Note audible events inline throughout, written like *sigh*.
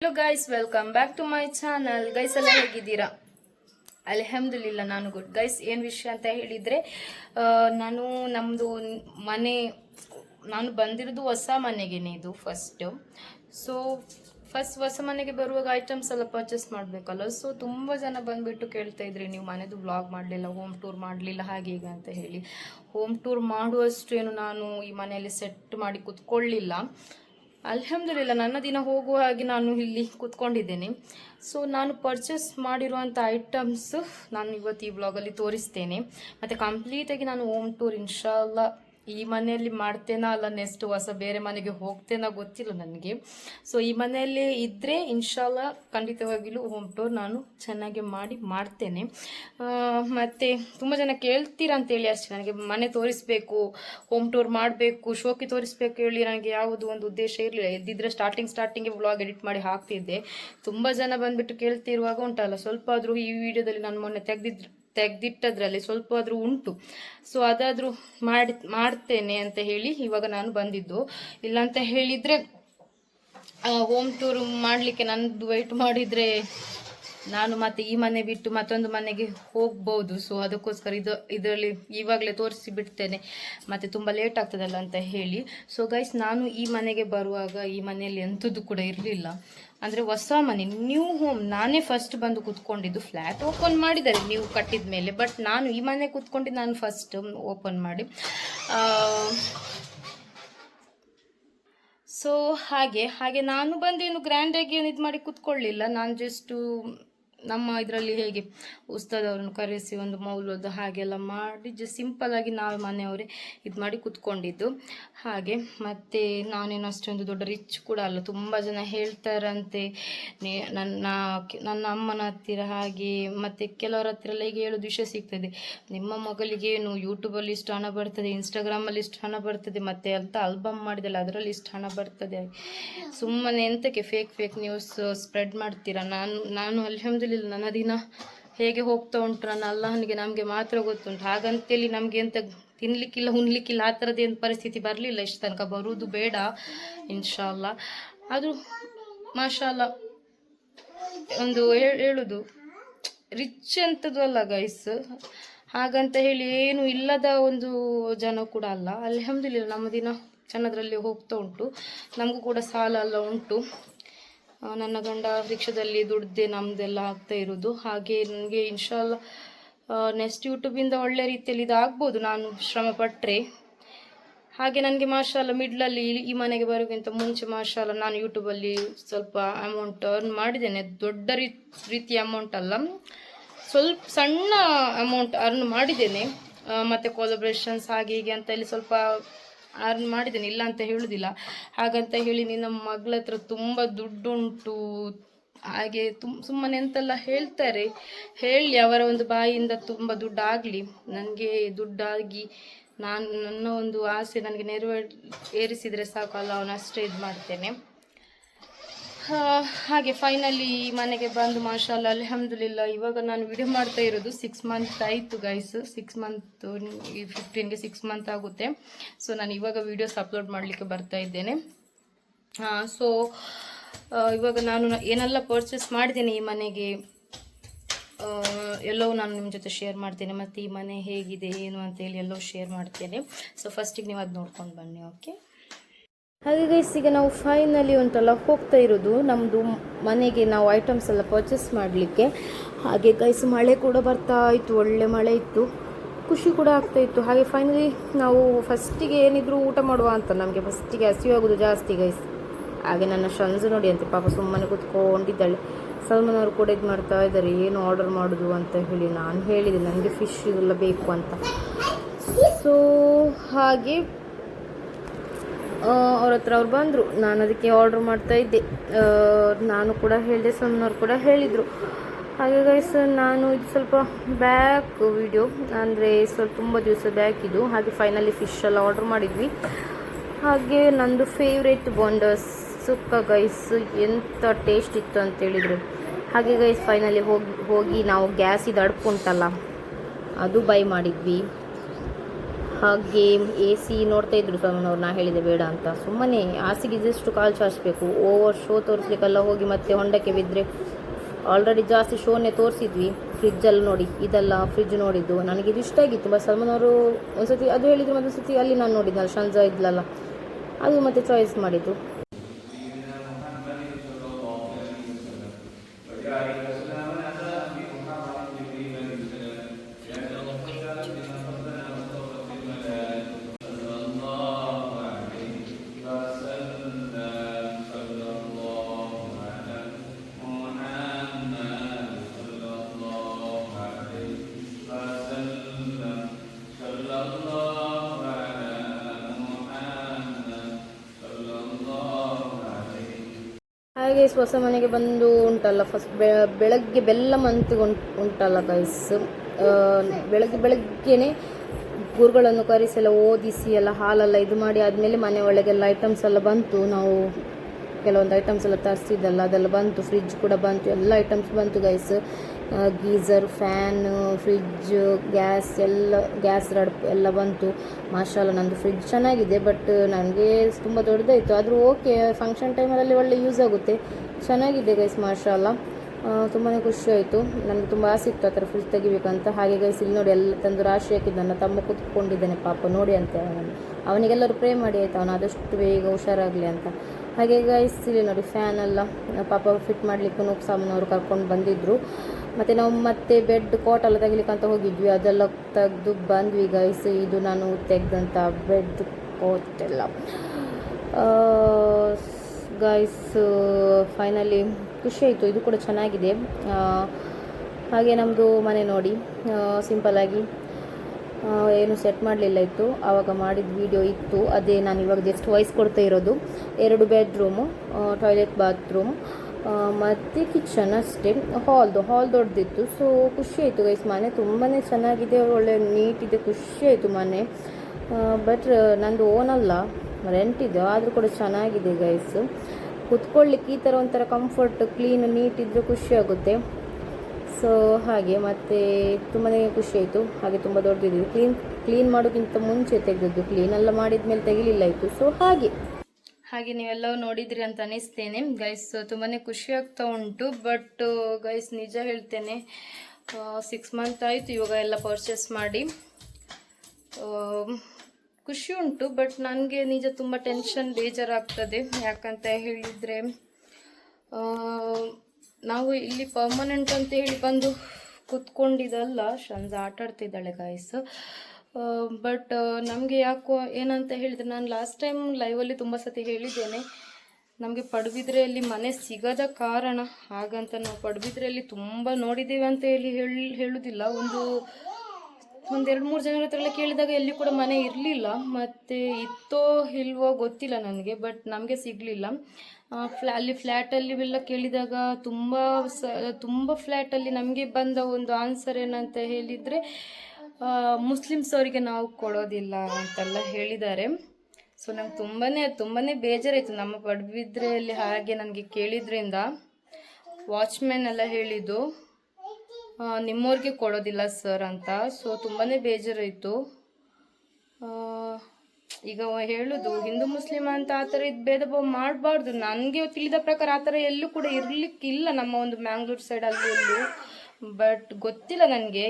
Hello guys welcome back to my channel guys ಎಲ್ಲ ಹೇಗಿದ್ದೀರಾ? ಅಲ್ಹಮ್ದುಲಿಲ್ಲ, ನಾನು ಗುಡ್ ಗೈಸ್ ಏನು ವಿಷಯ ಅಂತ ಹೇಳಿದರೆ ನಾನು ನಮ್ಮದು ಮನೆ, ನಾನು ಬಂದಿರೋದು ಹೊಸ ಮನೆಗೇನೆ ಇದು ಫಸ್ಟು ಸೊ ಫಸ್ಟ್ ಹೊಸ ಮನೆಗೆ ಬರುವಾಗ ಐಟಮ್ಸ್ ಎಲ್ಲ ಪರ್ಚೇಸ್ ಮಾಡಬೇಕಲ್ಲ ಸೊ ತುಂಬ ಜನ ಬಂದುಬಿಟ್ಟು ಕೇಳ್ತಾ ಇದ್ರಿ, ನೀವು ಮನೆದು ವ್ಲಾಗ್ ಮಾಡಲಿಲ್ಲ ಹೋಮ್ ಟೂರ್ ಮಾಡಲಿಲ್ಲ, ಹಾಗೆ ಈಗ ಅಂತ ಹೇಳಿ. ಹೋಮ್ ಟೂರ್ ಮಾಡುವಷ್ಟು ಏನು ನಾನು ಈ ಮನೆಯಲ್ಲಿ ಸೆಟ್ ಮಾಡಿ ಕೂತ್ಕೊಳ್ಳಿಲ್ಲ. ಅಲ್ಹಮ್ದುಲಿಲ್ಲ, ನನ್ನ ದಿನ ಹೋಗುವ ಹಾಗೆ ನಾನು ಇಲ್ಲಿ ಕೂತ್ಕೊಂಡಿದ್ದೇನೆ. ಸೊ ನಾನು ಪರ್ಚೇಸ್ ಮಾಡಿರುವಂಥ ಐಟಮ್ಸ್ ನಾನು ಇವತ್ತು ಈ ಬ್ಲಾಗಲ್ಲಿ ತೋರಿಸ್ತೇನೆ. ಮತ್ತು ಕಂಪ್ಲೀಟಾಗಿ ನಾನು ಓಮ್ ಟೂರ್ ಇನ್ಶಾಲ್ಲ ಈ ಮನೆಯಲ್ಲಿ ಮಾಡ್ತೇನಾ ಅಲ್ಲ ನೆಕ್ಸ್ಟ್ ಹೊಸ ಬೇರೆ ಮನೆಗೆ ಹೋಗ್ತೇನಾ ಗೊತ್ತಿಲ್ಲ ನನಗೆ. ಸೊ ಈ ಮನೆಯಲ್ಲಿ ಇದ್ದರೆ ಇನ್ಶಾಲ್ಲ ಖಂಡಿತವಾಗಿಯೂ ಹೋಮ್ ಟೂರ್ ನಾನು ಚೆನ್ನಾಗಿ ಮಾಡಿ ಮಾಡ್ತೇನೆ. ಮತ್ತು ಮತ್ತೆ ತುಂಬ ಜನ ಕೇಳ್ತೀರಾ ಅಂತೇಳಿ ಅಷ್ಟೇ, ನನಗೆ ಮನೆ ತೋರಿಸ್ಬೇಕು ಹೋಮ್ ಟೂರ್ ಮಾಡಬೇಕು, ಶೋಕಿ ತೋರಿಸ್ಬೇಕು ಹೇಳಿ ನನಗೆ ಯಾವುದು ಒಂದು ಉದ್ದೇಶ ಇರಲಿಲ್ಲ. ಇದ್ದಿದ್ರೆ ಸ್ಟಾರ್ಟಿಂಗ್ ಸ್ಟಾರ್ಟಿಂಗ್ಗೆ ವ್ಲಾಗ್ ಎಡಿಟ್ ಮಾಡಿ ಹಾಕ್ತಿದ್ದೆ. ತುಂಬ ಜನ ಬಂದುಬಿಟ್ಟು ಕೇಳ್ತಿರುವಾಗ ಉಂಟಲ್ಲ, ಸ್ವಲ್ಪ ಆದರೂ ಈ ವಿಡಿಯೋದಲ್ಲಿ ನಾನು ಮೊನ್ನೆ ತೆಗ್ದಿದ್ರು ತೆಗ್ದಿಟ್ಟದ್ರಲ್ಲಿ ಸ್ವಲ್ಪ ಆದರೂ ಉಂಟು. ಸೊ ಅದಾದರೂ ಮಾಡಿ, ಮಾಡ್ತೇನೆ ಅಂತ ಹೇಳಿ ಇವಾಗ ನಾನು ಬಂದಿದ್ದು. ಇಲ್ಲಾಂತ ಹೇಳಿದರೆ ಹೋಮ್ ಟೂರ್ ಮಾಡಲಿಕ್ಕೆ ನನ್ನದು ವೆಯ್ಟ್ ಮಾಡಿದರೆ ನಾನು ಮತ್ತೆ ಈ ಮನೆ ಬಿಟ್ಟು ಮತ್ತೊಂದು ಮನೆಗೆ ಹೋಗ್ಬೋದು. ಸೊ ಅದಕ್ಕೋಸ್ಕರ ಇದು, ಇದರಲ್ಲಿ ಇವಾಗಲೇ ತೋರಿಸಿ ಬಿಡ್ತೇನೆ. ಮತ್ತು ತುಂಬ ಲೇಟ್ ಆಗ್ತದಲ್ಲ ಅಂತ ಹೇಳಿ. ಸೊ ಗೈಸ್ ನಾನು ಈ ಮನೆಗೆ ಬರುವಾಗ ಈ ಮನೆಯಲ್ಲಿ ಎಂಥದ್ದು ಕೂಡ ಇರಲಿಲ್ಲ. ಅಂದರೆ ಹೊಸ ಮನೆ ನ್ಯೂ ಹೋಮ್ ನಾನೇ ಫಸ್ಟ್ ಬಂದು ಕೂತ್ಕೊಂಡಿದ್ದು ಫ್ಲ್ಯಾಟ್ ಓಪನ್ ಮಾಡಿದ್ದಾರೆ ನೀವು ಕಟ್ಟಿದ ಮೇಲೆ ಬಟ್ ನಾನು ಈ ಮನೆ ಕೂತ್ಕೊಂಡಿದ್ದು ನಾನು ಫಸ್ಟ್ ಓಪನ್ ಮಾಡಿ. ಸೊ ಹಾಗೆ ಹಾಗೆ ನಾನು ಬಂದು ಏನು ಗ್ರ್ಯಾಂಡಾಗಿ ಏನು ಇದು ಮಾಡಿ ಕೂತ್ಕೊಳ್ಳಿಲ್ಲ, ನಾನು ಜಸ್ಟು ನಮ್ಮ ಇದರಲ್ಲಿ ಹೇಗೆ ಉಸ್ತಾದವ್ರನ್ನ ಕರೆಸಿ ಒಂದು ಮೌಲದ ಹಾಗೆಲ್ಲ ಮಾಡಿ ಜ ಸಿಂಪಲ್ಲಾಗಿ ನಾವು ಮನೆಯವರೇ ಇದು ಮಾಡಿ ಕೂತ್ಕೊಂಡಿದ್ದು. ಹಾಗೆ ಮತ್ತು ನಾನೇನು ಅಷ್ಟೊಂದು ದೊಡ್ಡ ರಿಚ್ ಕೂಡ ಅಲ್ಲ, ತುಂಬ ಜನ ಹೇಳ್ತಾರಂತೆ ನನ್ನ ನನ್ನ ಅಮ್ಮನ ಹತ್ತಿರ ಹಾಗೆ, ಮತ್ತು ಕೆಲವರ ಹತ್ತಿರ ಎಲ್ಲ ಈಗ ಹೇಳೋದು ವಿಷಯ ಸಿಗ್ತದೆ. ನಿಮ್ಮ ಮಗಳಿಗೆ ಏನು ಯೂಟ್ಯೂಬಲ್ಲಿ ಇಷ್ಟು ಹಣ ಬರ್ತದೆ ಇನ್ಸ್ಟಾಗ್ರಾಮಲ್ಲಿ ಇಷ್ಟು ಹಣ ಬರ್ತದೆ, ಮತ್ತು ಅಂತ ಆಲ್ಬಮ್ ಮಾಡಿದಲ್ಲ, ಅದರಲ್ಲಿ ಇಷ್ಟು ಹಣ ಬರ್ತದೆ. ಸುಮ್ಮನೆ ಎಂತಕ್ಕೆ ಫೇಕ್ ಫೇಕ್ ನ್ಯೂಸ್ ಸ್ಪ್ರೆಡ್ ಮಾಡ್ತೀರಾ? ನಾನು ನಾನು ಅಲ್ಹಮ್ದುಲಿಲ್ಲ ನನ್ನ ದಿನ ಹೇಗೆ ಹೋಗ್ತಾ ಉಂಟು ನನ್ನ ಅಲ್ಲಹನಿಗೆ ನಮಗೆ ಮಾತ್ರ ಗೊತ್ತುಂಟು. ಹಾಗಂತೇಳಿ ನಮಗೆ ಎಂತ ತಿನ್ಲಿಕ್ಕಿಲ್ಲ, ಉಣ್ಲಿಕ್ಕಿಲ್ಲ ಆ ಏನು ಪರಿಸ್ಥಿತಿ ಬರಲಿಲ್ಲ. ಇಷ್ಟು ತನಕ ಬರುವುದು ಬೇಡ ಇನ್ಶಾಲ್ಲ ಅದು ಮಾಶಾಲ್ಲ ಒಂದು ಹೇಳುದು. ರಿಚ್ ಅಂತದ್ದು ಅಲ್ಲ ಗೈಸ್ ಹಾಗಂತ ಹೇಳಿ ಏನು ಇಲ್ಲದ ಒಂದು ಜನ ಕೂಡ ಅಲ್ಲ. ಅಲ್ಹಮ್ದುಲಿಲ್ಲ, ನಮ್ಮ ದಿನ ಚೆನ್ನದ್ರಲ್ಲಿ ಹೋಗ್ತಾ ಉಂಟು. ನಮಗೂ ಕೂಡ ಸಾಲ ಎಲ್ಲ ಉಂಟು. ನನ್ನ ಗಂಡ ರಿಕ್ಷಾದಲ್ಲಿ ದುಡ್ದೆ ನಮ್ಮದೆಲ್ಲ ಆಗ್ತಾ ಇರೋದು. ಹಾಗೆ ನನಗೆ ಇನ್ಶಾಲ್ಲ ನೆಕ್ಸ್ಟ್ ಯೂಟ್ಯೂಬಿಂದ ಒಳ್ಳೆ ರೀತಿಯಲ್ಲಿ ಇದಾಗ್ಬೋದು. ನಾನು ಶ್ರಮ ಪಟ್ಟರೆ ಹಾಗೆ ನನಗೆ ಮಾರ್ಷಾಲ ಮಿಡ್ಲಲ್ಲಿ ಈ ಮನೆಗೆ ಬರೋಕ್ಕಿಂತ ಮುಂಚೆ ಮಾರ್ಷಾಲ ನಾನು ಯೂಟ್ಯೂಬಲ್ಲಿ ಸ್ವಲ್ಪ ಅಮೌಂಟ್ ಅರ್ನ್ ಮಾಡಿದ್ದೇನೆ. ದೊಡ್ಡ ರೀತಿಯ ಅಮೌಂಟ್ ಅಲ್ಲ. ಸ್ವಲ್ಪ ಸಣ್ಣ ಅಮೌಂಟ್ ಅರ್ನ್ ಮಾಡಿದ್ದೇನೆ. ಮತ್ತೆ ಕೊಲಬ್ರೇಷನ್ಸ್ ಹಾಗೆ ಹೀಗೆ ಅಂತ ಇಲ್ಲಿ ಸ್ವಲ್ಪ ಅರ್ನ್ ಮಾಡಿದ್ದೇನೆ, ಇಲ್ಲ ಅಂತ ಹೇಳುದಿಲ್ಲ. ಹಾಗಂತ ಹೇಳಿ ನಿನ್ನ ಮಗಳ ಹತ್ರ ತುಂಬ ದುಡ್ಡುಂಟು. ಹಾಗೆ ತುಮ್, ಸುಮ್ಮನೆ ಎಂತೆಲ್ಲ ಹೇಳ್ತಾರೆ. ಹೇಳಿ, ಅವರ ಒಂದು ಬಾಯಿಯಿಂದ ತುಂಬ ದುಡ್ಡಾಗಲಿ. ನನಗೆ ದುಡ್ಡಾಗಿ ನಾನು, ನನ್ನ ಒಂದು ಆಸೆ ನನಗೆ ನೆರವೇರಿಸಿದರೆ ಸಾಕು. ಅಲ್ಲ ಅವನು ಅಷ್ಟೇ ಇದು ಮಾಡ್ತೇನೆ ಹಾಗೆ ಫೈನಲಿ ಈ ಮನೆಗೆ ಬಂದು ಮಾಶಾಲ್ಲ, ಅಲ್ಹಮ್ದುಲಿಲ್ಲ, ಇವಾಗ ನಾನು ವಿಡಿಯೋ ಮಾಡ್ತಾ ಇರೋದು ಸಿಕ್ಸ್ ಮಂತ್ ಆಯಿತು ಗೈಸ್ ಸಿಕ್ಸ್ ಮಂತ್ ಈ ಫಿಫ್ಟೀನ್ಗೆ ಸಿಕ್ಸ್ ಮಂತ್ ಆಗುತ್ತೆ. ಸೊ ನಾನು ಇವಾಗ ವೀಡಿಯೋಸ್ ಅಪ್ಲೋಡ್ ಮಾಡಲಿಕ್ಕೆ ಬರ್ತಾ ಇದ್ದೇನೆ. ಸೊ ಇವಾಗ ನಾನು ಏನೆಲ್ಲ ಪರ್ಚೇಸ್ ಮಾಡಿದ್ದೇನೆ ಈ ಮನೆಗೆ ಎಲ್ಲವೂ ನಾನು ನಿಮ್ಮ ಜೊತೆ ಶೇರ್ ಮಾಡ್ತೇನೆ. ಮತ್ತು ಈ ಮನೆ ಹೇಗಿದೆ, ಏನು ಅಂತೇಳಿ ಎಲ್ಲವೂ ಶೇರ್ ಮಾಡ್ತೇನೆ. ಸೊ ಫಸ್ಟಿಗೆ ನೀವು ಅದು ನೋಡ್ಕೊಂಡು ಬನ್ನಿ ಓಕೆ ಹಾಗೆ ಗೈಸ್ ಈಗ ನಾವು ಫೈನಲಿ ಉಂಟಲ್ಲ, ಹೋಗ್ತಾ ಇರೋದು. ನಮ್ಮದು ಮನೆಗೆ ನಾವು ಐಟಮ್ಸ್ ಎಲ್ಲ ಪರ್ಚೇಸ್ ಮಾಡಲಿಕ್ಕೆ. ಹಾಗೆ ಗೈಸ್ ಮಳೆ ಕೂಡ ಬರ್ತಾ ಇತ್ತು, ಒಳ್ಳೆ ಮಳೆ ಇತ್ತು. ಖುಷಿ ಕೂಡ ಆಗ್ತಾ ಇತ್ತು. ಹಾಗೆ ಫೈನಲಿ ನಾವು ಫಸ್ಟಿಗೆ ಏನಿದ್ರು ಊಟ ಮಾಡುವ ಅಂತ ನಮಗೆ ಫಸ್ಟಿಗೆ ಹಸಿವಾಗೋದು ಜಾಸ್ತಿ ಗೈಸ್ ಹಾಗೆ ನನ್ನ ಶನ್ಸ್ ನೋಡಿ ಅಂತೆ, ಪಾಪ ಸುಮ್ಮನೆ ಕೂತ್ಕೊಂಡಿದ್ದಾಳೆ. ಸಲ್ಮಾನ್ ಅವರು ಕೂಡ ಇದು ಮಾಡ್ತಾ ಇದ್ದಾರೆ, ಏನು ಆರ್ಡರ್ ಮಾಡೋದು ಅಂತ ಹೇಳಿ. ನಾನು ಹೇಳಿದೆ ನನಗೆ ಫಿಶ್ ಇದೆಲ್ಲ ಬೇಕು ಅಂತ. ಸೊ ಹಾಗೆ ಅವ್ರ ಹತ್ರ ಅವ್ರು ಬಂದರು. ನಾನು ಅದಕ್ಕೆ ಆರ್ಡ್ರ್ ಮಾಡ್ತಾ ಇದ್ದೆ. ನಾನು ಕೂಡ ಹೇಳಿದೆ ಸುಮ್ಮನವರು ಕೂಡ ಹೇಳಿದರು. ಹಾಗೆ ಗೈಸ್ ನಾನು ಇದು ಸ್ವಲ್ಪ ಬ್ಯಾಕ್ ವಿಡಿಯೋ ಅಂದರೆ ಸ್ವಲ್ಪ ತುಂಬ ದಿವಸ ಬ್ಯಾಕ್ ಇದು. ಹಾಗೆ ಫೈನಲಿ ಫಿಶ್ ಎಲ್ಲ ಆರ್ಡ್ರ್ ಮಾಡಿದ್ವಿ. ಹಾಗೆ ನಂದು ಫೇವ್ರೇಟ್ ಬಾಂಡಸ್ ಸುಕ್ಕ ಗೈಸ್ ಎಂಥ ಟೇಸ್ಟ್ ಇತ್ತು ಅಂತೇಳಿದರು ಹಾಗೆ ಗೈಸ್ ಫೈನಲಿ ಹೋಗಿ ಹೋಗಿ ನಾವು ಗ್ಯಾಸ್ ಇದು ಅಡ್ಕೊಂಟಲ್ಲ ಅದು ಬೈ ಮಾಡಿದ್ವಿ. ಹಾಗೆ ಎ ಸಿ ನೋಡ್ತಾ ಇದ್ರು ಸಮನವ್ರು ನಾ ಹೇಳಿದೆ ಬೇಡ ಅಂತ. ಸುಮ್ಮನೆ ಹಾಸಿಗೆ ಜಸ್ಟ್ ಕಾಲು ಚಾಚಬೇಕು. ಓವರ್ ಶೋ ತೋರಿಸ್ಲಿಕ್ಕೆಲ್ಲ ಹೋಗಿ ಮತ್ತೆ ಹೊಂಡಕ್ಕೆ ಬಿದ್ದರೆ ಆಲ್ರೆಡಿ ಜಾಸ್ತಿ ಶೋನೇ ತೋರಿಸಿದ್ವಿ. ಫ್ರಿಜ್ಜಲ್ಲಿ ನೋಡಿ, ಇದೆಲ್ಲ ಫ್ರಿಜ್ ನೋಡಿದ್ದು. ನನಗೆ ಇದು ಇಷ್ಟ ಆಗಿತ್ತು. ಬಸ್ ಒಂದು ಸತಿ ಅದು ಹೇಳಿದ್ರು ಮತ್ತೊಂದು ಸತಿ ಅಲ್ಲಿ ನಾನು ನೋಡಿದ್ನಲ್ಲ ಶಂಜಾ ಇದ್ಲಲ್ಲ. ಅದು ಮತ್ತೆ ಚಾಯ್ಸ್ ಮಾಡಿದ್ದು. ಹಾಗೆ ಹೊಸ ಮನೆಗೆ ಬಂದು ಉಂಟಲ್ಲ. ಫಸ್ಟ್ ಬೆಳಗ್ಗೆ ಬೆಲ್ಲ ಮಂತ್ ಉಂಟಲ್ಲ ಗೈಸ್ ಬೆಳಗ್ಗೆ ಬೆಳಗ್ಗೆನೆ ಗುರುಗಳನ್ನು ಕರೆಸಿ ಎಲ್ಲ ಓದಿಸಿ, ಎಲ್ಲ ಹಾಲೆಲ್ಲ ಇದು ಮಾಡಿ ಆದಮೇಲೆ ಮನೆ ಒಳಗೆಲ್ಲ ಐಟಮ್ಸ್ ಎಲ್ಲ ಬಂತು. ನಾವು ಕೆಲವೊಂದು ಐಟಮ್ಸ್ ಎಲ್ಲ ತರಿಸಿದ್ದಲ್ಲ ಅದೆಲ್ಲ ಬಂತು. ಫ್ರಿಜ್ ಕೂಡ ಬಂತು. ಎಲ್ಲ ಐಟಮ್ಸ್ ಬಂತು guys geyser fan fridge gas ಎಲ್ಲ, ಗ್ಯಾಸ್ ರಡ್, ಎಲ್ಲ ಬಂತು. ಮಾಷಾಲ ನಂದು ಫ್ರಿಜ್ ಚೆನ್ನಾಗಿದೆ, ಬಟ್ ನನಗೆ ತುಂಬ ದೊಡ್ಡದಾಯಿತು. ಆದರೂ ಓಕೆ ಫಂಕ್ಷನ್ ಟೈಮಲ್ಲಿ ಒಳ್ಳೆ ಯೂಸ್ ಆಗುತ್ತೆ. ಚೆನ್ನಾಗಿದೆ ಗೈಸ್ ಮಾಷಾಲ ತುಂಬಾ ಖುಷಿ ಆಯಿತು. ನನಗೆ ತುಂಬ ಆಸೆ ಇತ್ತು ಆ ಥರ ಫ್ರಿಜ್ ತೆಗಿಬೇಕಂತ ಹಾಗೆ ಗೈಸ್ ಇಲ್ಲಿ ನೋಡಿ ಎಲ್ಲ ತಂದು ರಾಶಿ ಹಾಕಿದ್ದು. ನನ್ನ ತಮ್ಮ ಕೂತ್ಕೊಂಡಿದ್ದಾನೆ ಪಾಪ, ನೋಡಿ ಅಂತ ಅವನು. ಅವನಿಗೆಲ್ಲರೂ ಪ್ರೇ ಮಾಡಿ ಆಯ್ತು? ಅವನು ಆದಷ್ಟು ಬೇಗ ಹುಷಾರಾಗಲಿ ಅಂತ. ಹಾಗೆ ಗೈಸ್ ಇಲ್ಲಿ ನೋಡಿ ಫ್ಯಾನ್ ಎಲ್ಲ. ಪಾಪ ಫಿಟ್ ಮಾಡಲಿಕ್ಕೂ ಸಾಮಾನು ಅವರು ಕರ್ಕೊಂಡು ಬಂದಿದ್ದರು ಮತ್ತು ನಾವು ಮತ್ತೆ ಬೆಡ್ ಕೋಟ್ ಎಲ್ಲ ತೆಗಿಲಿಕ್ಕೆ ಅಂತ ಹೋಗಿದ್ವಿ. ಅದೆಲ್ಲ ತೆಗೆದು ಬಂದ್ವಿ ಗೈಸ್ ಇದು ನಾನು ತೆಗೆದಂಥ ಬೆಡ್ ಕೋಟ್ ಎಲ್ಲ. ಗೈಸ್ ಫೈನಲಿ ಖುಷಿ ಆಯಿತು. ಇದು ಕೂಡ ಚೆನ್ನಾಗಿದೆ. ಹಾಗೆ ನಮ್ಮದು ಮನೆ ನೋಡಿ. ಸಿಂಪಲಾಗಿ ಏನು ಸೆಟ್ ಮಾಡಲಿಲ್ಲ ಇತ್ತು. ಆವಾಗ ಮಾಡಿದ ವಿಡಿಯೋ ಇತ್ತು. ಅದೇ ನಾನು ಇವಾಗ ಜಸ್ಟ್ ವಾಯ್ಸ್ ಕೊಡ್ತಾ ಇರೋದು. ಎರಡು ಬೆಡ್ರೂಮು ಟಾಯ್ಲೆಟ್ ಬಾತ್ರೂಮ್ ಮತ್ತು ಕಿಚನ್ ಅಷ್ಟೇ. ಹಾಲ್ದು ಹಾಲ್ ದೊಡ್ಡದಿತ್ತು ಸೊ ಖುಷಿ ಆಯಿತು ಗೈಸ್ ಮನೆ ತುಂಬಾ ಚೆನ್ನಾಗಿದೆ. ಒಳ್ಳೆ ನೀಟಿದೆ ಖುಷಿ ಆಯಿತು ಮನೆ. ಬಟ್ ನಂದು ಓನ್ ಅಲ್ಲ. ರೆಂಟ್ ಇದೆ. ಆದರೂ ಕೂಡ ಚೆನ್ನಾಗಿದೆ ಗೈಸ್ ಕುತ್ಕೊಳ್ಳಿಕ್ಕೆ ಈ ಥರ ಒಂಥರ ಕಂಫರ್ಟ್ ಕ್ಲೀನ್ ನೀಟ್ ಇದ್ದರೆ ಖುಷಿ ಆಗುತ್ತೆ. ಸೊ ಹಾಗೆ ಮತ್ತು ತುಂಬಾ ಖುಷಿ ಆಯಿತು. ಹಾಗೆ ತುಂಬ ದೊಡ್ಡದಿದೆ ಕ್ಲೀನ್ ಕ್ಲೀನ್ ಮಾಡೋಕ್ಕಿಂತ ಮುಂಚೆ ತೆಗೆದದ್ದು. ಕ್ಲೀನ್ ಎಲ್ಲ ಮಾಡಿದ ಮೇಲೆ ತೆಗಿಲಿಲ್ಲ ಆಯಿತು. ಸೊ ಹಾಗೆ. ಹಾಗೆ ನೀವೆಲ್ಲವೂ ನೋಡಿದ್ರಿ ಅಂತ ಅನಿಸ್ತೇನೆ. ಗೈಸ್ ತುಂಬಾ ಖುಷಿ ಆಗ್ತಾ ಉಂಟು. ಬಟ್ ಗೈಸ್ ನಿಜ ಹೇಳ್ತೇನೆ ಸಿಕ್ಸ್ ಮಂತ್ ಆಯಿತು ಇವಾಗ ಎಲ್ಲ ಪರ್ಚೇಸ್ ಮಾಡಿ. ಖುಷಿ ಉಂಟು ಬಟ್ ನನಗೆ ನಿಜ ತುಂಬ ಟೆನ್ಷನ್ ಬೇಜಾರಾಗ್ತದೆ. ಯಾಕಂತ ಹೇಳಿದರೆ ನಾವು ಇಲ್ಲಿ ಪರ್ಮನೆಂಟ್ ಅಂತ ಹೇಳಿ ಬಂದು ಕೂತ್ಕೊಂಡಿದ್ದಲ್ಲ ಶಂಜ ಆಟಾಡ್ತಿದ್ದಾಳೆ ಗಾಯ್ಸ್ ಬಟ್ ನಮಗೆ ಯಾಕೋ ಏನಂತ ಹೇಳಿದರೆ ನಾನು ಲಾಸ್ಟ್ ಟೈಮ್ ಲೈವಲ್ಲಿ ತುಂಬ ಸತಿ ಹೇಳಿದ್ದೇನೆ. ನಮಗೆ ಪಡುಬಿದ್ರೆಯಲ್ಲಿ ಮನೆ ಸಿಗದ ಕಾರಣ, ಹಾಗಂತ ನಾವು ಪಡುಬಿದ್ರೆಯಲ್ಲಿ ತುಂಬ ನೋಡಿದ್ದೇವೆ ಅಂತ ಹೇಳಿ ಹೇಳಿ ಹೇಳುವುದಿಲ್ಲ ಒಂದು ಒಂದೆರಡು ಮೂರು ಜನರ ಹತ್ರ ಎಲ್ಲ ಕೇಳಿದಾಗ ಎಲ್ಲಿ ಕೂಡ ಮನೆ ಇರಲಿಲ್ಲ. ಮತ್ತು ಇತ್ತೋ ಇಲ್ವೋ ಗೊತ್ತಿಲ್ಲ ನನಗೆ ಬಟ್ ನಮಗೆ ಸಿಗಲಿಲ್ಲ. ಫ್ಲಾ, ಅಲ್ಲಿ ಫ್ಲ್ಯಾಟಲ್ಲಿ ಎಲ್ಲ ಕೇಳಿದಾಗ ತುಂಬ ಸ, ತುಂಬ ಫ್ಲ್ಯಾಟಲ್ಲಿ ನಮಗೆ ಬಂದ ಒಂದು ಆನ್ಸರ್ ಏನಂತ ಹೇಳಿದರೆ ಮುಸ್ಲಿಮ್ಸ್ ಅವರಿಗೆ ನಾವು ಕೊಡೋದಿಲ್ಲ ಅಂತೆಲ್ಲ ಹೇಳಿದ್ದಾರೆ. ಸೊ ನಂಗೆ ತುಂಬಾ ತುಂಬಾ ಬೇಜಾರಾಯಿತು. ನಮ್ಮ ಪಡುಬಿದ್ರೆಯಲ್ಲಿ ಹಾಗೆ ನನಗೆ ಕೇಳಿದ್ರಿಂದ. ವಾಚ್ಮ್ಯಾನ್ ಎಲ್ಲ ಹೇಳಿದ್ದು ನಿಮ್ಮವ್ರಿಗೆ ಕೊಡೋದಿಲ್ಲ ಸರ್ ಅಂತ. ಸೊ ತುಂಬಾ ಬೇಜಾರಾಯಿತು. ಈಗ ಹೇಳೋದು, ಹಿಂದೂ ಮುಸ್ಲಿಂ ಅಂತ ಆ ಥರ ಇದು ಭೇದ ಭಾವ ಮಾಡಬಾರ್ದು. ನನಗೆ ತಿಳಿದ ಪ್ರಕಾರ ಆ ಥರ ಎಲ್ಲೂ ಕೂಡ ಇರಲಿಕ್ಕಿಲ್ಲ ನಮ್ಮ ಒಂದು ಮ್ಯಾಂಗ್ಳೂರ್ ಸೈಡಲ್ಲಿ ಎಲ್ಲೂ ಬಟ್ ಗೊತ್ತಿಲ್ಲ ನನಗೆ.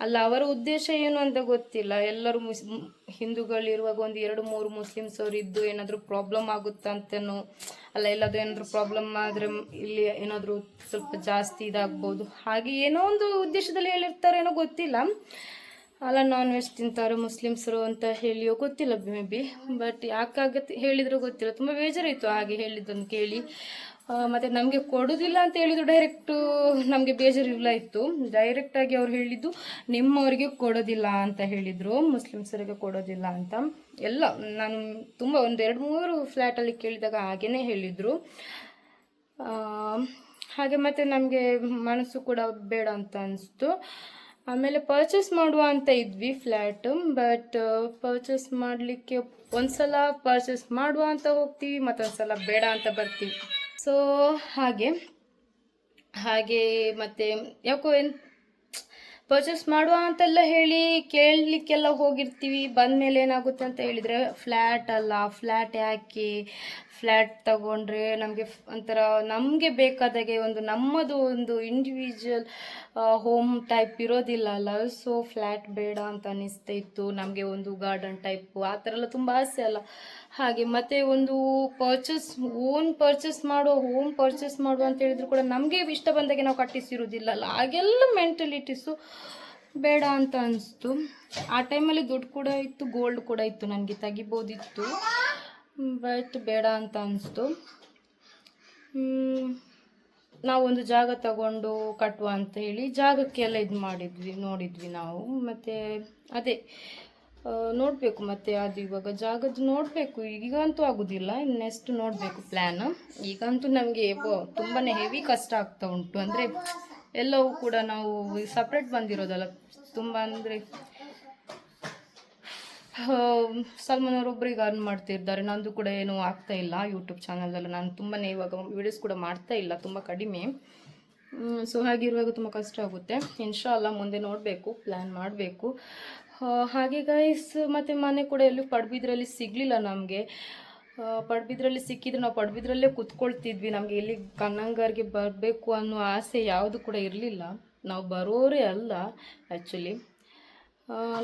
ಅಲ್ಲ, ಅವರ ಉದ್ದೇಶ ಏನು ಅಂತ ಗೊತ್ತಿಲ್ಲ. ಎಲ್ಲರೂ ಮುಸ್ ಹಿಂದೂಗಳಿರುವಾಗ ಒಂದು ಎರಡು, ಮೂರು ಮುಸ್ಲಿಮ್ಸ್ ಅವರು ಇದ್ದು ಏನಾದರೂ ಪ್ರಾಬ್ಲಮ್ ಆಗುತ್ತಾ ಅಂತನೋ, ಅಲ್ಲ, ಎಲ್ಲಾದರೂ ಏನಾದರೂ ಪ್ರಾಬ್ಲಮ್ ಆದರೆ ಇಲ್ಲಿ ಏನಾದರೂ ಸ್ವಲ್ಪ ಜಾಸ್ತಿ ಇದಾಗ್ಬೋದು. ಹಾಗೆ ಏನೋ ಒಂದು ಉದ್ದೇಶದಲ್ಲಿ ಹೇಳಿರ್ತಾರೇನೋ ಗೊತ್ತಿಲ್ಲ. ಅಲ್ಲ ನಾನ್ ವೆಜ್ ತಿಂತಾರೆ ಮುಸ್ಲಿಮ್ಸರು ಅಂತ ಹೇಳಿಯೋ ಗೊತ್ತಿಲ್ಲ ಮೇ ಬಿ ಬಟ್ ಯಾಕಾಗತ್ತೆ ಹೇಳಿದ್ರು ಗೊತ್ತಿಲ್ಲ. ತುಂಬ ಬೇಜಾರಾಯಿತು ಹಾಗೆ ಹೇಳಿದ್ದನ್ನು ಕೇಳಿ. ಮತ್ತೆ ನಮಗೆ ಕೊಡೋದಿಲ್ಲ ಅಂತ ಹೇಳಿದ್ರು ಡೈರೆಕ್ಟ್ ನಮಗೆ ಬೇಜಾರಿಲ್ಲ ಇತ್ತು. ಡೈರೆಕ್ಟಾಗಿ ಅವ್ರು ಹೇಳಿದ್ದು, ನಿಮ್ಮವರಿಗೆ ಕೊಡೋದಿಲ್ಲ ಅಂತ ಹೇಳಿದರು ಮುಸ್ಲಿಮ್ಸರಿಗೆ ಕೊಡೋದಿಲ್ಲ ಅಂತ. ಎಲ್ಲ, ನಾನು ತುಂಬ ಒಂದು ಎರಡು ಮೂರು ಫ್ಲ್ಯಾಟಲ್ಲಿ ಕೇಳಿದಾಗ ಹಾಗೇ ಹೇಳಿದರು. ಹಾಗೆ ಮತ್ತು ನಮಗೆ ಮನಸ್ಸು ಕೂಡ ಬೇಡ ಅಂತ ಅನಿಸ್ತು. ಆಮೇಲೆ ಪರ್ಚೇಸ್ ಮಾಡುವ ಅಂತ ಇದ್ವಿ ಫ್ಲ್ಯಾಟ್ ಬಟ್ ಪರ್ಚೇಸ್ ಮಾಡಲಿಕ್ಕೆ ಒಂದ್ಸಲ ಪರ್ಚೇಸ್ ಮಾಡುವ ಅಂತ ಹೋಗ್ತೀವಿ, ಮತ್ತೊಂದ್ಸಲ ಬೇಡ ಅಂತ ಬರ್ತೀವಿ. ಸೊ ಹಾಗೆ. ಹಾಗೆ ಮತ್ತೆ ಯಾಕೋ ಏನು ಪರ್ಚೇಸ್ ಮಾಡುವ ಅಂತೆಲ್ಲ ಹೇಳಿ ಕೇಳಲಿಕ್ಕೆಲ್ಲ ಹೋಗಿರ್ತೀವಿ. ಬಂದ ಮೇಲೆ ಏನಾಗುತ್ತೆ ಅಂತ ಹೇಳಿದರೆ ಫ್ಲ್ಯಾಟ್ ಅಲ್ಲ ಫ್ಲ್ಯಾಟ್ ಯಾಕೆ? ಫ್ಲ್ಯಾಟ್ ತಗೊಂಡ್ರೆ ನಮಗೆ ಒಂಥರ ನಮಗೆ ಬೇಕಾದಾಗೆ ಒಂದು ನಮ್ಮದು ಒಂದು ಇಂಡಿವಿಜುವಲ್ ಹೋಮ್ ಟೈಪ್ ಇರೋದಿಲ್ಲ ಅಲ್ಲ? ಸೊ ಫ್ಲ್ಯಾಟ್ ಬೇಡ ಅಂತ ಅನಿಸ್ತಾ ಇತ್ತು. ನಮಗೆ ಒಂದು ಗಾರ್ಡನ್ ಟೈಪ್ ಆ ಥರ ಎಲ್ಲ ತುಂಬ ಆಸೆ ಅಲ್ಲ. ಹಾಗೆ ಮತ್ತು ಒಂದು ಪರ್ಚೇಸ್ ಓನ್ ಪರ್ಚೇಸ್ ಮಾಡೋ ಹೋಮ್ ಪರ್ಚೇಸ್ ಮಾಡುವ ಅಂತ ಹೇಳಿದ್ರು ಕೂಡ ನಮಗೆ ಇಷ್ಟ ಬಂದಾಗೆ ನಾವು ಕಟ್ಟಿಸಿರೋದಿಲ್ಲ ಅಲ್ಲ? ಹಾಗೆಲ್ಲ ಮೆಂಟಲಿಟೀಸು ಬೇಡ ಅಂತ ಅನಿಸ್ತು. ಆ ಟೈಮಲ್ಲಿ ದುಡ್ಡು ಕೂಡ ಇತ್ತು ಗೋಲ್ಡ್ ಕೂಡ ಇತ್ತು, ನನಗೆ ತೆಗಿಬೋದಿತ್ತು. ಬಟ್ ಬೇಡ ಅಂತ ಅನಿಸ್ತು. ನಾವೊಂದು ಜಾಗ ತಗೊಂಡು ಕಟ್ಟುವ ಅಂತ ಹೇಳಿ ಜಾಗಕ್ಕೆಲ್ಲ ಇದು ಮಾಡಿದ್ವಿ, ನೋಡಿದ್ವಿ ನಾವು. ಮತ್ತು ಅದೇ ನೋಡಬೇಕು ಮತ್ತು ಅದು ಇವಾಗ ಜಾಗದ್ದು ನೋಡಬೇಕು. ಈಗಂತೂ ಆಗೋದಿಲ್ಲ ನೆಕ್ಸ್ಟ್ ನೋಡಬೇಕು ಪ್ಲ್ಯಾನ್ ಈಗಂತೂ ನಮಗೆ ತುಂಬಾ ಹೆವಿ ಕಷ್ಟ ಆಗ್ತಾ ಉಂಟು. ಅಂದರೆ ಎಲ್ಲವೂ ಕೂಡ ನಾವು ಸಪ್ರೇಟ್ ಬಂದಿರೋದಲ್ಲ. ತುಂಬ ಅಂದರೆ ಸಲ್ಮಾನ್ ಅವರೊಬ್ಬರಿಗೆ ಅರ್ನ್ ಮಾಡ್ತಿದ್ದಾರೆ ನಂದು ಕೂಡ ಏನು ಆಗ್ತಾ ಇಲ್ಲ ಯೂಟ್ಯೂಬ್ ಚಾನಲಲ್ಲಿ ನಾನು ತುಂಬಾ ಇವಾಗ ವಿಡಿಯೋಸ್ ಕೂಡ ಮಾಡ್ತಾ ಇಲ್ಲ, ತುಂಬ ಕಡಿಮೆ. ಸೊ ಹಾಗಿರುವಾಗ ತುಂಬ ಕಷ್ಟ ಆಗುತ್ತೆ. ಇನ್ಶಾಲ್ಲ ಮುಂದೆ ನೋಡಬೇಕು ಪ್ಲ್ಯಾನ್ ಮಾಡಬೇಕು. ಹಾಗೆ ಗೈಸ್ ಮತ್ತು ಮನೆ ಕೂಡ ಎಲ್ಲೂ ಪಡ್ಬಿದ್ರಲ್ಲಿ ಸಿಗಲಿಲ್ಲ ನಮಗೆ. ಪಡ್ಬಿದ್ರಲ್ಲಿ ಸಿಕ್ಕಿದ್ರೆ ನಾವು ಪಡ್ಬಿದ್ರಲ್ಲೇ ಕುತ್ಕೊಳ್ತಿದ್ವಿ. ನಮಗೆ ಇಲ್ಲಿ ಕನ್ನಂಗಾರ್ಗೆ ಬರಬೇಕು ಅನ್ನೋ ಆಸೆ ಯಾವುದು ಕೂಡ ಇರಲಿಲ್ಲ. ನಾವು ಬರೋರೇ ಅಲ್ಲ ಆ್ಯಕ್ಚುಲಿ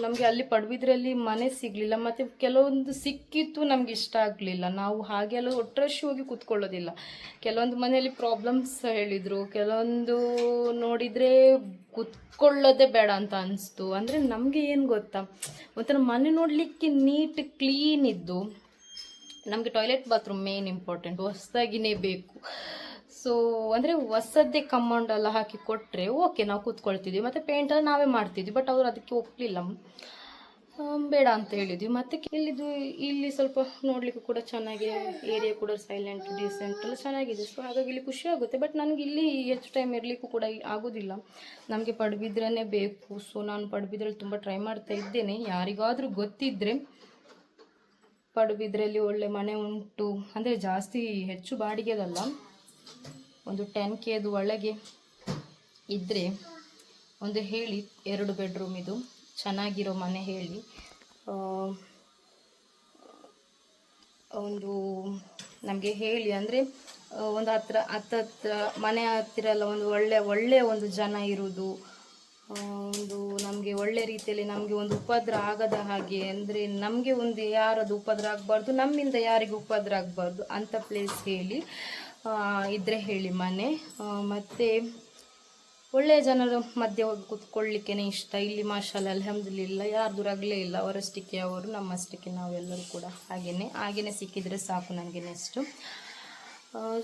ನಮಗೆ ಅಲ್ಲಿ ಪಡುಬಿದ್ರಲ್ಲಿ ಮನೆ ಸಿಗಲಿಲ್ಲ, ಮತ್ತು ಕೆಲವೊಂದು ಸಿಕ್ಕಿತ್ತು ನಮಗೆ ಇಷ್ಟ ಆಗಲಿಲ್ಲ. ನಾವು ಹಾಗೆಲ್ಲ ಒಟ್ರಶ್ ಹೋಗಿ ಕೂತ್ಕೊಳ್ಳೋದಿಲ್ಲ. ಕೆಲವೊಂದು ಮನೆಯಲ್ಲಿ ಪ್ರಾಬ್ಲಮ್ಸ್ ಹೇಳಿದರು, ಕೆಲವೊಂದು ನೋಡಿದರೆ ಕೂತ್ಕೊಳ್ಳೋದೇ ಬೇಡ ಅಂತ ಅನಿಸ್ತು. ಅಂದರೆ ನಮಗೆ ಏನು ಗೊತ್ತಾ? ಒಂಥರ ಮನೆ ನೋಡಲಿಕ್ಕೆ ನೀಟ್ ಕ್ಲೀನ್ ಇದ್ದು, ನಮಗೆ ಟಾಯ್ಲೆಟ್ ಬಾತ್ರೂಮ್ ಮೇನ್ ಇಂಪಾರ್ಟೆಂಟ್ ಹೊಸದಾಗಿನೇ ಬೇಕು. ಸೊ ಅಂದರೆ ಹೊಸದ್ದೇ ಕಮಾಂಡ್ ಎಲ್ಲ ಹಾಕಿ ಕೊಟ್ಟರೆ ಓಕೆ ನಾವು ಕೂತ್ಕೊಳ್ತಿದ್ವಿ. ಮತ್ತು ಪೇಂಟೆಲ್ಲ ನಾವೇ ಮಾಡ್ತಿದ್ವಿ ಬಟ್ ಅವರು ಅದಕ್ಕೆ ಒಪ್ಪಲಿಲ್ಲ ಬೇಡ ಅಂತ ಹೇಳಿದ್ವಿ. ಮತ್ತು ಇಲ್ಲಿದು ಇಲ್ಲಿ ಸ್ವಲ್ಪ ನೋಡಲಿಕ್ಕೂ ಕೂಡ ಚೆನ್ನಾಗಿ ಏರಿಯಾ ಕೂಡ ಸೈಲೆಂಟ್ ಡೀಸೆಂಟ್ ಎಲ್ಲ ಚೆನ್ನಾಗಿದೆ. ಸೊ ಹಾಗಾಗಿ ಇಲ್ಲಿ ಖುಷಿ ಆಗುತ್ತೆ. ಬಟ್ ನನಗೆ ಇಲ್ಲಿ ಹೆಚ್ಚು ಟೈಮ್ ಇರಲಿಕ್ಕೂ ಕೂಡ ಆಗೋದಿಲ್ಲ. ನಮಗೆ ಪಡುಬಿದ್ರೇ ಬೇಕು. ಸೊ ನಾನು ಪಡುಬಿದ್ರಲ್ಲಿ ತುಂಬ ಟ್ರೈ ಮಾಡ್ತಾ ಇದ್ದೇನೆ. ಯಾರಿಗಾದರೂ ಗೊತ್ತಿದ್ದರೆ ಪಡುಬಿದ್ರಲ್ಲಿ ಒಳ್ಳೆ ಮನೆ ಉಂಟು. ಅಂದರೆ ಜಾಸ್ತಿ ಹೆಚ್ಚು ಬಾಡಿಗೆದಲ್ಲ. ಒಂದು ಟೆನ್ ಕೆದು ಒಳಗೆ ಇದ್ದರೆ ಒಂದು ಹೇಳಿ, ಎರಡು ಬೆಡ್ರೂಮ್ ಇದು. ಚೆನ್ನಾಗಿರೋ ಮನೆ ಹೇಳಿ. ಒಂದು ನಮಗೆ ಹೇಳಿ ಅಂದರೆ ಒಂದು ಹತ್ರ, ಹತ್ತತ್ರ, ಮನೆ ಹತ್ತಿರ ಎಲ್ಲ ಒಂದು ಒಳ್ಳೆ ಒಳ್ಳೆಯ ಒಂದು ಜನ ಇರುವುದು ಒಂದು ನಮಗೆ ಒಳ್ಳೆ ರೀತಿಯಲ್ಲಿ ನಮಗೆ ಒಂದು ಉಪದ್ರ ಆಗದ ಹಾಗೆ ಅಂದರೆ ನಮಗೆ ಒಂದು ಯಾರದು ಉಪದ್ರ ಆಗಬಾರ್ದು, ನಮ್ಮಿಂದ ಯಾರಿಗೂ ಉಪದ್ರ ಆಗಬಾರ್ದು ಅಂಥ ಪ್ಲೇಸ್ ಹೇಳಿ. ಆ, ಇದ್ರೆ ಹೇಳಿ ಮನೆ. ಮತ್ತು ಒಳ್ಳೆಯ ಜನರ ಮಧ್ಯೆ ಹೋಗಿ ಕೂತ್ಕೊಳ್ಳಿಕ್ಕೇ ಇಷ್ಟ. ಇಲ್ಲಿ ಮಾಷಾಲ ಅಲ್ಹಮ್ದುಲಿಲ್ಲ ಯಾರು ರಗಲೇ ಇಲ್ಲ. ಅವರಷ್ಟಕ್ಕೆ ಅವರು ನಮ್ಮಷ್ಟಕ್ಕೆ ನಾವೆಲ್ಲರೂ ಕೂಡ ಹಾಗೆಯೇ ಹಾಗೆಯೇ ಸಿಕ್ಕಿದರೆ ಸಾಕು ನನಗೆ ನೆಕ್ಸ್ಟು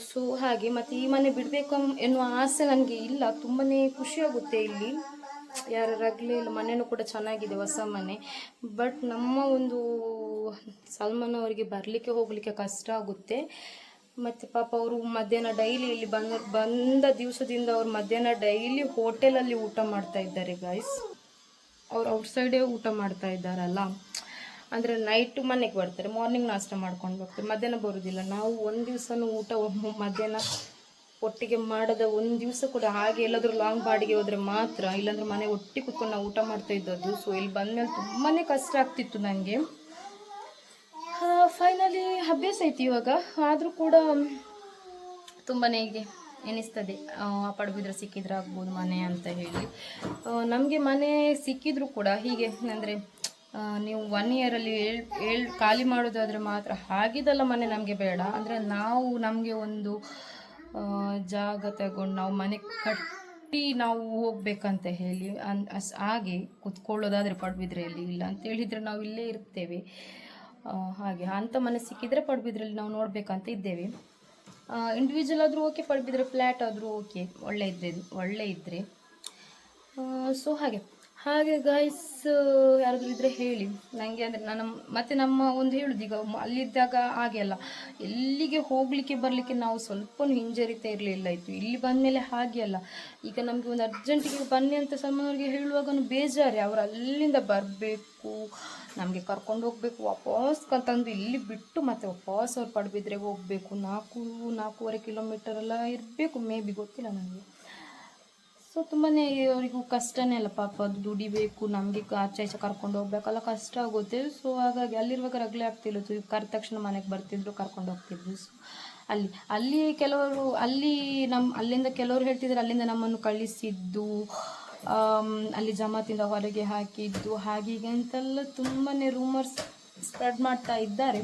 ಸೊ ಹಾಗೆ ಮತ್ತು ಈ ಮನೆ ಬಿಡಬೇಕು ಎನ್ನುವ ಆಸೆ ನನಗೆ ಇಲ್ಲ. ತುಂಬಾ ಖುಷಿಯಾಗುತ್ತೆ ಇಲ್ಲಿ. ಯಾರಾಗಲೇ ಇಲ್ಲ. ಮನೆಯೂ ಕೂಡ ಚೆನ್ನಾಗಿದೆ ಹೊಸ ಮನೆ. ಬಟ್ ನಮ್ಮ ಒಂದು ಸಲ್ಮಾನ್ ಅವರಿಗೆ ಬರಲಿಕ್ಕೆ ಹೋಗಲಿಕ್ಕೆ ಕಷ್ಟ ಆಗುತ್ತೆ. ಮತ್ತು ಪಾಪ ಅವರು ಮಧ್ಯಾಹ್ನ ಡೈಲಿ ಇಲ್ಲಿ ಬಂದ ಬಂದ ದಿವಸದಿಂದ ಅವ್ರು ಮಧ್ಯಾಹ್ನ ಡೈಲಿ ಹೋಟೆಲಲ್ಲಿ ಊಟ ಮಾಡ್ತಾ ಇದ್ದಾರೆ ಗಾಯ್ಸ್ ಅವ್ರು ಔಟ್ಸೈಡೇ ಊಟ ಮಾಡ್ತಾ ಇದ್ದಾರಲ್ಲ. ಅಂದರೆ ನೈಟು ಮನೆಗೆ ಬರ್ತಾರೆ ಮಾರ್ನಿಂಗ್ ನಾಷ್ಟ ಮಾಡ್ಕೊಂಡು ಹೋಗ್ತಾರೆ. ಮಧ್ಯಾಹ್ನ ಬರೋದಿಲ್ಲ. ನಾವು ಒಂದು ದಿವಸನೂ ಊಟ *laughs* ಮಧ್ಯಾಹ್ನ ಒಟ್ಟಿಗೆ ಮಾಡದ ಒಂದು ದಿವಸ ಕೂಡ ಹಾಗೆ ಎಲ್ಲಾದರೂ ಲಾಂಗ್ ಬಾಡಿಗೆ ಹೋದರೆ ಮಾತ್ರ, ಇಲ್ಲಾಂದ್ರೆ ಮನೆ ಒಟ್ಟಿಗೆ ಕುತ್ಕೊಂಡು ನಾವು ಊಟ ಮಾಡ್ತಾ ಇದ್ದದ್ದು. ಸೊ ಇಲ್ಲಿ ಬಂದಮೇಲೆ ತುಂಬಾ ಕಷ್ಟ ಆಗ್ತಿತ್ತು ನನಗೆ ಫೈನಲಿ ಅಭ್ಯಾಸ ಐತಿ ಇವಾಗ. ಆದರೂ ಕೂಡ ತುಂಬಾ ಹೀಗೆ ಎನಿಸ್ತದೆ ಪಡುಬಿದ್ರೆ ಸಿಕ್ಕಿದ್ರೆ ಆಗ್ಬೋದು ಮನೆ ಅಂತ ಹೇಳಿ. ನಮಗೆ ಮನೆ ಸಿಕ್ಕಿದ್ರೂ ಕೂಡ ಹೀಗೆ, ಅಂದರೆ ನೀವು ಒನ್ ಇಯರಲ್ಲಿ ಹೇಳ್ ಏಳು ಖಾಲಿ ಮಾಡೋದಾದರೆ ಮಾತ್ರ ಹಾಗಿದೆಲ್ಲ ಮನೆ ನಮಗೆ ಬೇಡ. ಅಂದರೆ ನಾವು ನಮಗೆ ಒಂದು ಜಾಗ ತಗೊಂಡು ನಾವು ಮನೆ ಕಟ್ಟಿ ನಾವು ಹೋಗ್ಬೇಕಂತ ಹೇಳಿ, ಅನ್, ಅಸ್, ಹಾಗೆ ಕುತ್ಕೊಳ್ಳೋದಾದರೆ ಪಡುಬಿದ್ರೆಯಲ್ಲಿ ಇಲ್ಲ ಅಂತ ಹೇಳಿದರೆ ನಾವು ಇಲ್ಲೇ ಇರ್ತೇವೆ. ಹಾಗೆ ಅಂಥ ಮನೆ ಪಡುಬಿದ್ರಲ್ಲಿ ನಾವು ನೋಡಬೇಕಂತ ಇದ್ದೇವೆ. ಇಂಡಿವಿಜುವಲ್ ಆದರೂ ಓಕೆ ಪಡುಬಿದ್ರೆ ಫ್ಲ್ಯಾಟ್ ಆದರೂ ಓಕೆ ಒಳ್ಳೆ ಇದ್ದರೆ ಒಳ್ಳೆ ಇದ್ದರೆ ಸೊ ಹಾಗೆ. ಹಾಗೆ ಗೈಸ್ ಯಾರಾದರೂ ಇದ್ದರೆ ಹೇಳಿ. ನನಗೆ ಅಂದರೆ ನನ್ನ ಮತ್ತೆ ನಮ್ಮ ಒಂದು ಹೇಳುದು, ಈಗ ಅಲ್ಲಿದ್ದಾಗ ಹಾಗೆ ಅಲ್ಲ. ಎಲ್ಲಿಗೆ ಹೋಗಲಿಕ್ಕೆ ಬರಲಿಕ್ಕೆ ನಾವು ಸ್ವಲ್ಪ ಹಿಂಜರಿತಾ ಇರಲಿಲ್ಲ ಇತ್ತು ಇಲ್ಲಿ ಬಂದಮೇಲೆ ಹಾಗೆ ಅಲ್ಲ. ಈಗ ನಮಗೆ ಒಂದು ಅರ್ಜೆಂಟಿಗೆ ಬನ್ನಿ ಅಂತ ಸಲ್ಮಾನವ್ರಿಗೆ ಹೇಳುವಾಗ ಬೇಜಾರೆ. ಅವರು ಅಲ್ಲಿಂದ ಬರಬೇಕು, ನಮಗೆ ಕರ್ಕೊಂಡು ಹೋಗಬೇಕು, ವಾಪಸ್ ಕಂತಂದು ತಂದು ಇಲ್ಲಿ ಬಿಟ್ಟು ಮತ್ತೆ ವಾಪಸ್ ಅವ್ರು ಪಡುಬಿದ್ರೆಗೆ ಹೋಗಬೇಕು. ನಾಲ್ಕು, ನಾಲ್ಕೂವರೆ ಕಿಲೋಮೀಟರ್ ಎಲ್ಲ ಇರಬೇಕು ಮೇ ಬಿ ಗೊತ್ತಿಲ್ಲ ನನಗೆ. ಸೊ ತುಂಬಾ ಅವರಿಗೂ ಕಷ್ಟನೇ ಅಲ್ಲ ಪಾಪ. ಅದು ದುಡಿಬೇಕು, ನಮಗೆ ಆಚೆ ಈಚೆ ಕರ್ಕೊಂಡು ಹೋಗ್ಬೇಕಲ್ಲ, ಕಷ್ಟ ಆಗುತ್ತೆ. ಸೊ ಹಾಗಾಗಿ ಅಲ್ಲಿರುವಾಗ ರಗಳೆ ಆಗ್ತಿಲ್ಲ ಸೊ ಕರೆದ ತಕ್ಷಣ ಮನೆಗೆ ಬರ್ತಿದ್ರು, ಕರ್ಕೊಂಡು ಹೋಗ್ತಿದ್ರು. ಸೊ ಅಲ್ಲಿ ಅಲ್ಲಿ ಕೆಲವರು, ಅಲ್ಲಿ ನಮ್ಮ ಅಲ್ಲಿಂದ ಕೆಲವರು ಹೇಳ್ತಿದ್ರು, ಅಲ್ಲಿಂದ ನಮ್ಮನ್ನು ಕಳಿಸಿದ್ದು ಅಲ್ಲಿ ಜಮಾತಿಂದ ಹೊರಗೆ ಹಾಕಿದ್ದು, ಹಾಗೀಗೆ ಹೀಗೆ ಅಂತೆಲ್ಲ ತುಂಬಾ ರೂಮರ್ಸ್ ಸ್ಪ್ರೆಡ್ ಮಾಡ್ತಾ ಇದ್ದಾರೆ.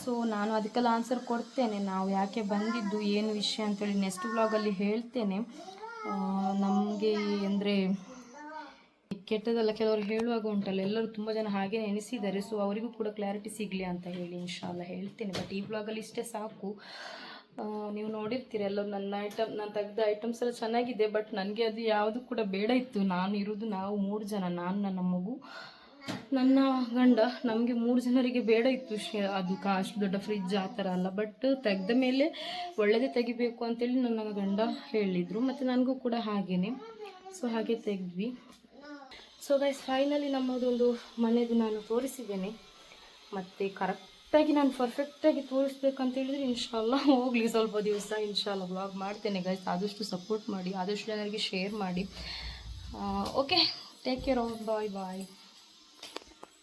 ಸೊ ನಾನು ಅದಕ್ಕೆಲ್ಲ ಆನ್ಸರ್ ಕೊಡ್ತೇನೆ. ನಾವು ಯಾಕೆ ಬಂದಿದ್ದು, ಏನು ವಿಷಯ ಅಂತೇಳಿ ನೆಕ್ಸ್ಟ್ ವ್ಲಾಗಲ್ಲಿ ಹೇಳ್ತೇನೆ. ನಮಗೆ ಅಂದರೆ ಕೆಟ್ಟದಲ್ಲ ಕೆಲವರು ಹೇಳುವಾಗ ಉಂಟಲ್ಲ, ಎಲ್ಲರೂ ತುಂಬ ಜನ ಹಾಗೆ ಎನಿಸಿದ್ದಾರೆ ಸೊ ಅವರಿಗೂ ಕೂಡ ಕ್ಲಾರಿಟಿ ಸಿಗಲಿ ಅಂತ ಹೇಳಿ ಇನ್ಶಾಲ್ಲ ಹೇಳ್ತೇನೆ. ಬಟ್ ಈ ಬ್ಲಾಗಲ್ಲಿ ಇಷ್ಟೇ ಸಾಕು. ನೀವು ನೋಡಿರ್ತೀರ ಎಲ್ಲರೂ ನನ್ನ ಐಟಮ್ ನಾನು ತೆಗೆದ ಐಟಮ್ಸ್ ಎಲ್ಲ ಚೆನ್ನಾಗಿದೆ ಬಟ್ ನನಗೆ ಅದು ಯಾವುದು ಕೂಡ ಬೇಡ ಇತ್ತು. ನಾನು ಇರೋದು ನಾವು ಮೂರು ಜನ, ನಾನು, ನನ್ನ ಮಗು ನನ್ನ ಗಂಡ ನಮಗೆ ಮೂರು ಜನರಿಗೆ ಬೇಡ ಇತ್ತು ಅದು ಕಾ ಅಷ್ಟು ದೊಡ್ಡ ಫ್ರಿಜ್ ಆ ಥರ ಅಲ್ಲ ಬಟ್ ತೆಗೆದ ಮೇಲೆ ಒಳ್ಳೆಯದೇ ತೆಗಿಬೇಕು ಅಂತೇಳಿ ನನ್ನ ಗಂಡ ಹೇಳಿದರು. ಮತ್ತು ನನಗೂ ಕೂಡ ಹಾಗೇ ಸೊ ಹಾಗೆ ತೆಗೆದ್ವಿ. ಸೊ ಗೈಸ್ ಫೈನಲಿ ನಮ್ಮದೊಂದು ಮನೆಯದು ನಾನು ತೋರಿಸಿದ್ದೇನೆ. ಮತ್ತು ಕರೆಕ್ಟಾಗಿ ನಾನು ಪರ್ಫೆಕ್ಟಾಗಿ ತೋರಿಸ್ಬೇಕಂತ ಹೇಳಿದರೆ ಇನ್ಶಾಲ್ಲ ಹೋಗಲಿ. ಸ್ವಲ್ಪ ದಿವಸ ಇನ್ಶಾಲ್ಲ ವ್ಲಾಗ್ ಮಾಡ್ತೇನೆ ಗೈಸ್ ಆದಷ್ಟು ಸಪೋರ್ಟ್ ಮಾಡಿ, ಆದಷ್ಟು ಜನರಿಗೆ ಶೇರ್ ಮಾಡಿ. Okay take care of bye bye